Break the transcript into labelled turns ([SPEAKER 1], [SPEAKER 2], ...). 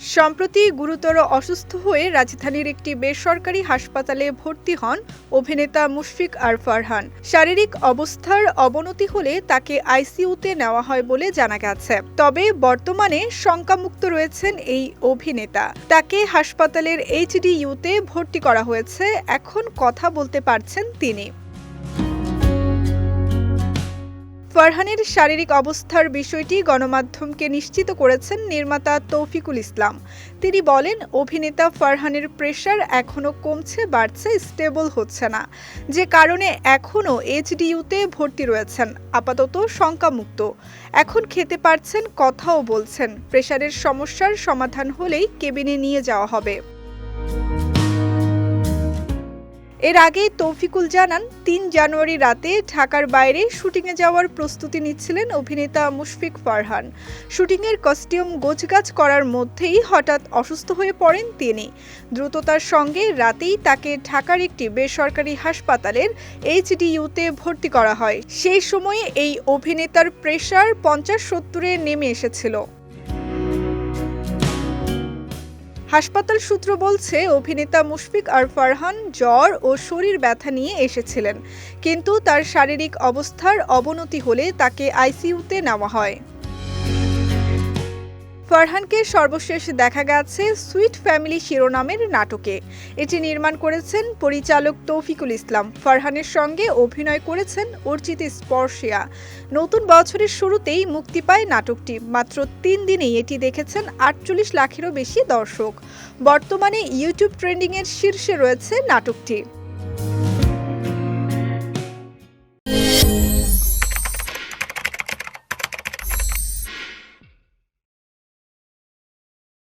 [SPEAKER 1] সম্প্রতি গুরুতর অসুস্থ হয়ে রাজধানীর একটি বেসরকারি হাসপাতালে ভর্তি হন অভিনেতা মুশফিক আর ফারহান। শারীরিক অবস্থার অবনতি হলে তাকে আইসিইউতে নেওয়া হয় বলে জানা গেছে। তবে বর্তমানে শঙ্কামুক্ত রয়েছেন এই অভিনেতা। তাকে হাসপাতালের এইচডিইউতে ভর্তি করা হয়েছে। এখন কথা বলতে পারছেন তিনি। ফারহানের শারীরিক অবস্থার বিষয়টি গণমাধ্যমকে নিশ্চিত করেছেন নির্মাতা তৌফিকুল ইসলাম। তিনি বলেন, অভিনেতা ফারহানের প্রেশার এখনও কমছে, বাড়ছে, স্টেবল হচ্ছে না। যে কারণে এখনও এইচডিইউতে ভর্তি রয়েছেন, আপাতত শঙ্কামুক্ত। এখন খেতে পারছেন, কথাও বলছেন। প্রেশারের সমস্যার সমাধান হলেই কেবিনে নিয়ে যাওয়া হবে। এর আগে তৌফিকুল জানান, তিন জানুয়ারি রাতে ঢাকার বাইরে শুটিংয়ে যাওয়ার প্রস্তুতি নিচ্ছিলেন অভিনেতা মুশফিক ফারহান। শুটিংয়ের কস্টিউম গোছগাছ করার মধ্যেই হঠাৎ অসুস্থ হয়ে পড়েন তিনি। দ্রুততার সঙ্গে রাতেই তাকে ঢাকার একটি বেসরকারি হাসপাতালের এইচডিইউতে ভর্তি করা হয়। সেই সময়ে এই অভিনেতার প্রেশার পঞ্চাশ সত্তরে নেমে এসেছিল। হাসপাতাল সূত্র বলছে, অভিনেতা মুশফিক আর ফারহান জ্বর ও শরীর ব্যথা নিয়ে এসেছিলেন। কিন্তু তার শারীরিক অবস্থার অবনতি হলে তাকে আইসিইউতে নেওয়া হয়। ফারহানকে সর্বশেষ দেখা গেছে সুইট ফ্যামিলি শিরোনামের নাটকে। এটি নির্মাণ করেছেন পরিচালক তৌফিকুল ইসলাম। ফারহানের সঙ্গে অভিনয় করেছেন অর্চিত স্পর্শিয়া। নতুন বছরের শুরুতেই মুক্তি পায় নাটকটি। মাত্র তিন দিনেই এটি দেখেছেন আটচল্লিশ লাখেরও বেশি দর্শক। বর্তমানে ইউটিউব ট্রেন্ডিংয়ের শীর্ষে রয়েছে নাটকটি।